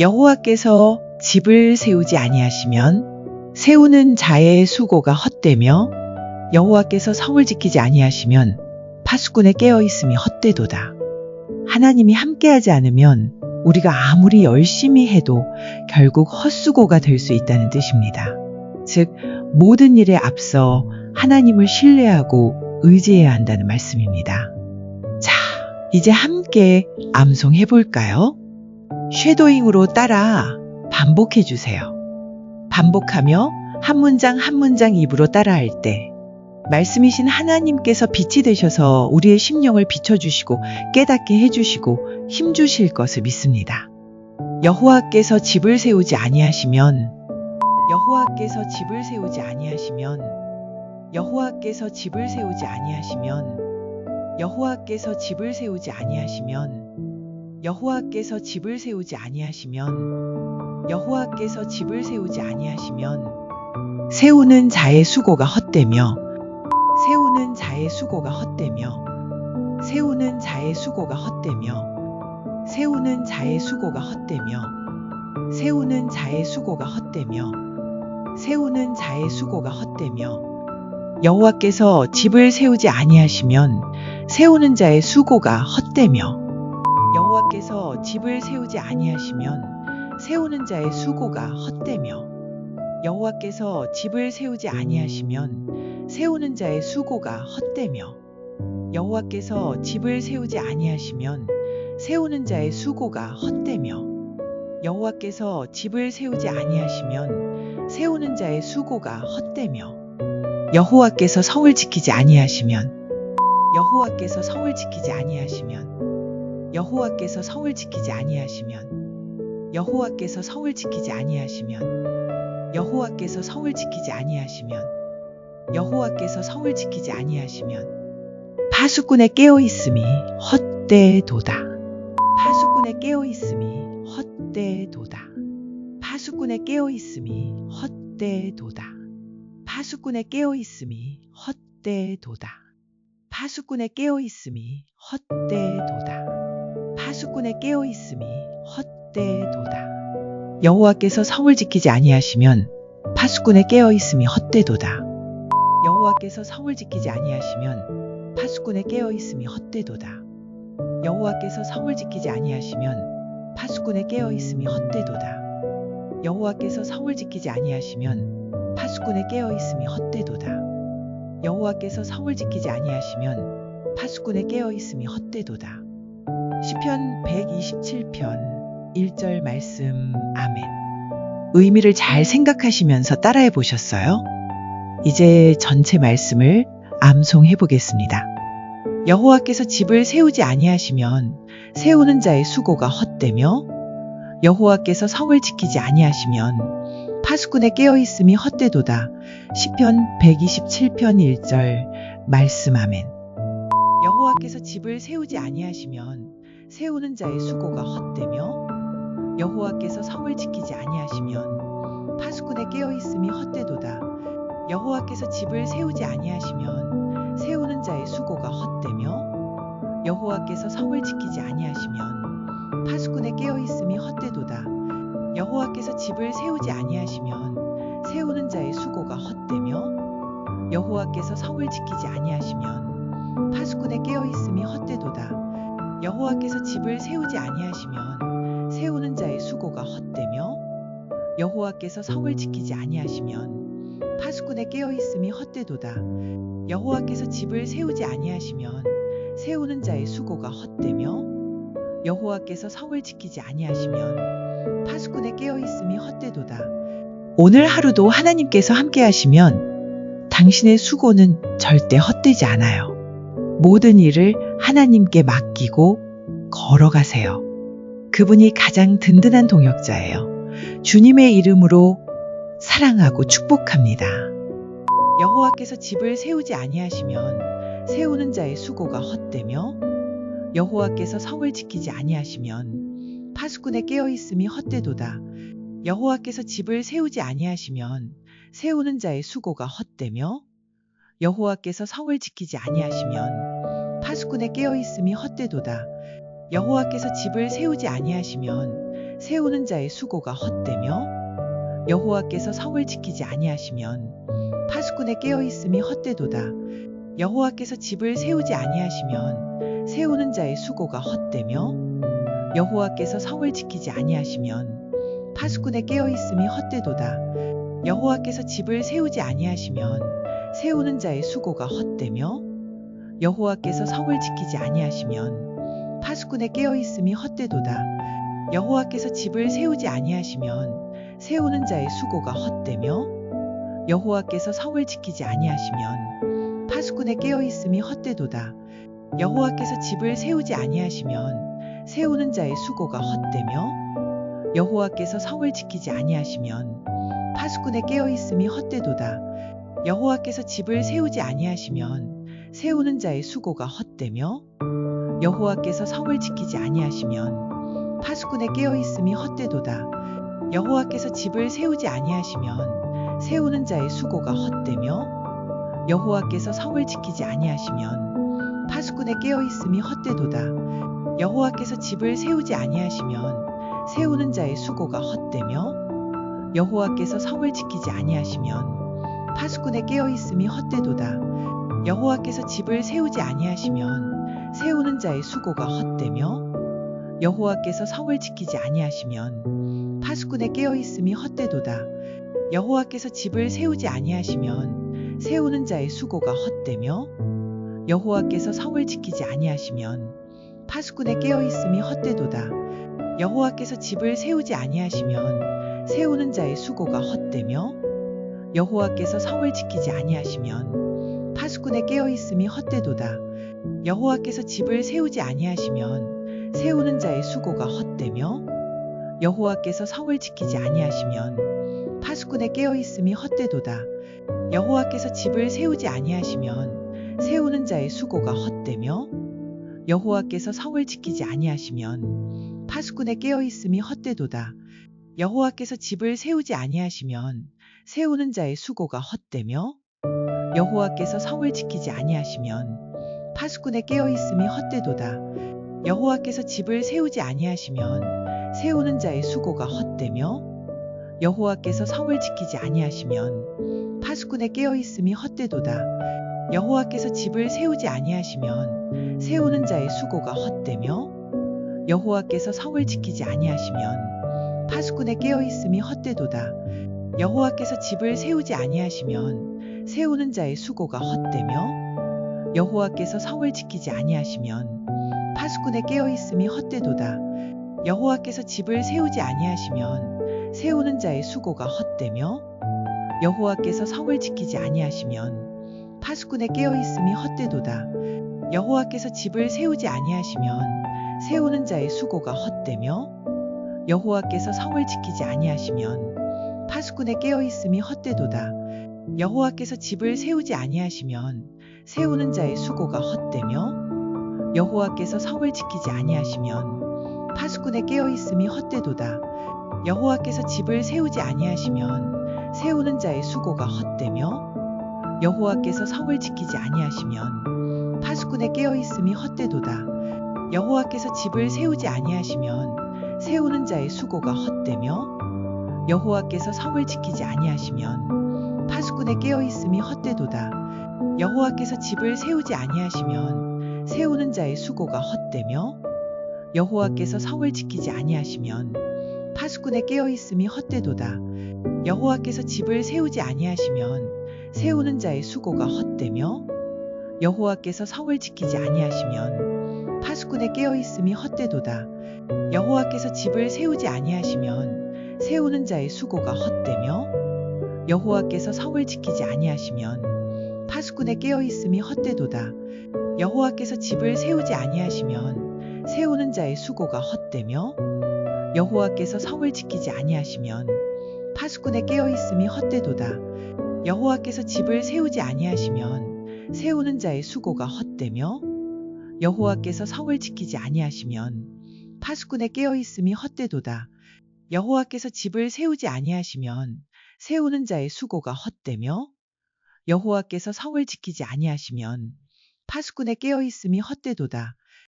여호와께서 집을 세우지 아니하시면 세우는 자의 수고가 헛되며 여호와께서 성을 지키지 아니하시면 파수꾼의 깨어 있음이 헛되도다. 하나님이 함께하지 않으면 우리가 아무리 열심히 해도 결국 헛수고가 될 수 있다는 뜻입니다. 즉 모든 일에 앞서 하나님을 신뢰하고 의지해야 한다는 말씀입니다. 자, 이제 함께 암송해 볼까요? 쉐도잉으로 따라 반복해 주세요. 반복하며 한 문장 한 문장 입으로 따라할 때 말씀이신 하나님께서 빛이 되셔서 우리의 심령을 비춰주시고 깨닫게 해주시고 힘주실 것을 믿습니다. 여호와께서 집을 세우지 아니하시면 여호와께서 집을 세우지 아니하시면 여호와께서 집을 세우지 아니하시면 여호와께서 집을 세우지 아니하시면 여호와께서 집을 세우지 아니하시면 여호와께서 집을 세우지 아니하시면 세우는 자의 수고가 헛되며 세우는 자의 수고가 헛되며 세우는 자의 수고가 헛되며 세우는 자의 수고가 헛되며 세우는 자의 수고가 헛되며 세우는 자의 수고가 헛되며 여호와께서 집을 세우지 아니하시면 세우는 자의 수고가 헛되며 여호와께서 집을 세우지 아니하시면 세우는 자의 수고가 헛되며 여호와께서 집을 세우지 아니하시면 세우는 자의 수고가 헛되며 여호와께서 집을 세우지 아니하시면 세우는 자의 수고가 헛되며 여호와께서 집을 세우지 아니하시면 세우는 자의 수고가 헛되며 여호와께서 성을 지키지 아니하시면 여호와께서 성을 지키지 아니하시면 여호와께서 성을 지키지 아니하시면 여호와께서 성을 지키지 아니하시면 여호와께서 성을 지키지 아니하시면 여호와께서 성을 지키지 아니하시면 파수꾼의 깨어 있음이 헛되도다. 파수꾼의 깨어 있음이 헛되도다. 파수꾼의 깨어 있음이 헛되도다. 파수꾼의 깨어 있음이 헛되도다. 파수꾼의 깨어 있음이 헛되도다. 파수꾼의 깨어 있음이 헛되도다. 여호와께서 성을 지키지 아니하시면 파수꾼의 깨어 있음이 헛되도다. 여호와께서 성을 지키지 아니하시면 파수꾼의 깨어 있음이 헛되도다. 여호와께서 성을 지키지 아니하시면 파수꾼의 깨어 있음이 헛되도다. 여호와께서 성을 지키지 아니하시면 파수꾼의 깨어 있음이 헛되도다. 여호와께서 성을 지키지 아니하시면 파수꾼의 깨어 있음이 헛되도다. 시편 127편 1절 말씀 아멘. 의미를 잘 생각하시면서 따라해 보셨어요? 이제 전체 말씀을 암송해 보겠습니다. 여호와께서 집을 세우지 아니하시면 세우는 자의 수고가 헛되며 여호와께서 성을 지키지 아니하시면 파수꾼의 깨어 있음이 헛되도다. 시편 127편 1절 말씀 아멘. 여호와께서 집을 세우지 아니하시면 세우는 자의 수고가 헛되며 여호와께서 성을 지키지 아니하시면 파수꾼의 깨어 있음이 헛되도다. 여호와께서 집을 세우지 아니하시면 세우는 자의 수고가 헛되며 여호와께서 성을 지키지 아니하시면 파수꾼의 깨어 있음이 헛되도다. 여호와께서 집을 세우지 아니하시면 세우는 자의 수고가 헛되며 여호와께서 성을 지키지 아니하시면 파수꾼의 깨어 있음이 헛되도다. 여호와께서 집을 세우지 아니하시면 세우는 자의 수고가 헛되며 여호와께서 성을 지키지 아니하시면 파수꾼의 깨어 있음이 헛되도다. 여호와께서 집을 세우지 아니하시면 세우는 자의 수고가 헛되며 여호와께서 성을 지키지 아니하시면 파수꾼의 깨어 있음이 헛되도다. 오늘 하루도 하나님께서 함께 하시면 당신의 수고는 절대 헛되지 않아요. 모든 일을 하나님께 맡기고 걸어가세요. 그분이 가장 든든한 동역자예요. 주님의 이름으로 사랑하고 축복합니다. 여호와께서 집을 세우지 아니하시면 세우는 자의 수고가 헛되며 여호와께서 성을 지키지 아니하시면 파수꾼의 깨어 있음이 헛되도다. 여호와께서 집을 세우지 아니하시면 세우는 자의 수고가 헛되며 여호와께서 성을 지키지 아니하시면 파수꾼의 깨어 있음이 헛되도다. 여호와께서 집을 세우지 아니하시면 세우는 자의 수고가 헛되며 여호와께서 성을 지키지 아니하시면 파수꾼의 깨어 있음이 헛되도다. 여호와께서 집을 세우지 아니하시면 세우는 자의 수고가 헛되며 여호와께서 성을 지키지 아니하시면 파수꾼의 깨어 있음이 헛되도다. 여호와께서 집을 세우지 아니하시면 세우는 자의 수고가 헛되며 여호와께서 성을 지키지 아니하시면 파수꾼의 깨어 있음이 헛되도다. 여호와께서 집을 세우지 아니하시면 세우는 자의 수고가 헛되며 여호와께서 성을 지키지 아니하시면 파수꾼의 깨어 있음이 헛되도다. 여호와께서 집을 세우지 아니하시면 세우는 자의 수고가 헛되며 여호와께서 성을 지키지 아니하시면 파수꾼의 깨어 있음이 헛되도다. 여호와께서 집을 세우지 아니하시면 세우는 자의 수고가 헛되며 여호와께서 성을 지키지 아니하시면 파수꾼의 깨어 있음이 헛되도다. 여호와께서 집을 세우지 아니하시면 세우는 자의 수고가 헛되며 여호와께서 성을 지키지 아니하시면 파수꾼의 깨어 있음이 헛되도다. 여호와께서 집을 세우지 아니하시면 세우는 자의 수고가 헛되며 여호와께서 성을 지키지 아니하시면 파수꾼의 깨어 있음이 헛되도다. 여호와께서 집을 세우지 아니하시면 세우는 자의 수고가 헛되며 여호와께서 성을 지키지 아니하시면 파수꾼의 깨어 있음이 헛되도다. 여호와께서 집을 세우지 아니하시면 세우는 자의 수고가 헛되며 여호와께서 성을 지키지 아니하시면 파수꾼의 깨어 있음이 헛되도다. 여호와께서 집을 세우지 아니하시면 세우는 자의 수고가 헛되며 여호와께서 성을 지키지 아니하시면 파수꾼의 깨어 있음이 헛되도다. 여호와께서 집을 세우지 아니하시면 세우는 자의 수고가 헛되며 여호와께서 성을 지키지 아니하시면 파수꾼의 깨어 있음이 헛되도다. 여호와께서 집을 세우지 아니하시면 세우는 자의 수고가 헛되며 여호와께서 성을 지키지 아니하시면 파수꾼의 깨어 있음이 헛되도다. 여호와께서 집을 세우지 아니하시면 세우는 자의 수고가 헛되며 여호와께서 성을 지키지 아니하시면 파수꾼의 깨어 있음이 헛되도다. 여호와께서 집을 세우지 아니하시면 세우는 자의 수고가 헛되며 여호와께서 성을 지키지 아니하시면 파수꾼의 깨어 있음이 헛되도다. 여호와께서 집을 세우지 아니하시면 세우는 자의 수고가 헛되며 여호와께서 성을 지키지 아니하시면 파수꾼의 깨어 있음이 헛되도다. 여호와께서 집을 세우지 아니하시면 세우는 자의 수고가 헛되며 여호와께서 성을 지키지 아니하시면 파수꾼의 깨어 있음이 헛되도다. 여호와께서 집을 세우지 아니하시면 세우는 자의 수고가 헛되며 여호와께서 성을 지키지 아니하시면 파수꾼의 깨어 있음이 헛되도다. 여호와께서 집을 세우지 아니하시면 세우는 자의 수고가 헛되며 여호와께서 성을 지키지 아니하시면 파수꾼의 깨어 있음이 헛되도다. 여호와께서 집을 세우지 아니하시면 세우는 자의 수고가 헛되며 여호와께서 성을 지키지 아니하시면 파수꾼의 깨어 있음이 헛되도다. 여호와께서 집을 세우지 아니하시면 세우는 자의 수고가 헛되며 여호와께서 성을 지키지 아니하시면 파수꾼의 깨어 있음이 헛되도다. 여호와께서 집을 세우지 아니하시면 세우는 자의 수고가 헛되며 여호와께서 성을 지키지 아니하시면 파수꾼의 깨어 있음이 헛되도다. 여호와께서 집을 세우지 아니하시면 세우는 자의 수고가 헛되며 여호와께서 성을 지키지 아니하시면 파수꾼의 깨어 있음이 헛되도다. 여호와께서 집을 세우지 아니하시면 세우는 자의 수고가 헛되며 여호와께서 성을 지키지 아니하시면 파수꾼의 깨어 있음이 헛되도다. 여호와께서 집을 세우지 아니하시면 세우는 자의 수고가 헛되며 여호와께서 성을 지키지 아니하시면 파수꾼의 깨어 있음이 헛되도다. 여호와께서 집을 세우지 아니하시면 세우는 자의 수고가 헛되며 여호와께서 성을 지키지 아니하시면 파수꾼의 깨어 있음이 헛되도다. 여호와께서 집을 세우지 아니하시면 세우는 자의 수고가 헛되며 여호와께서 성을 지키지 아니하시면 파수꾼의 깨어 있음이 헛되도다. 여호와께서 집을 세우지 아니하시면 세우는 자의 수고가 헛되며 여호와께서 성을 지키지 아니하시면 파수꾼의 깨어 있음이 헛되도다.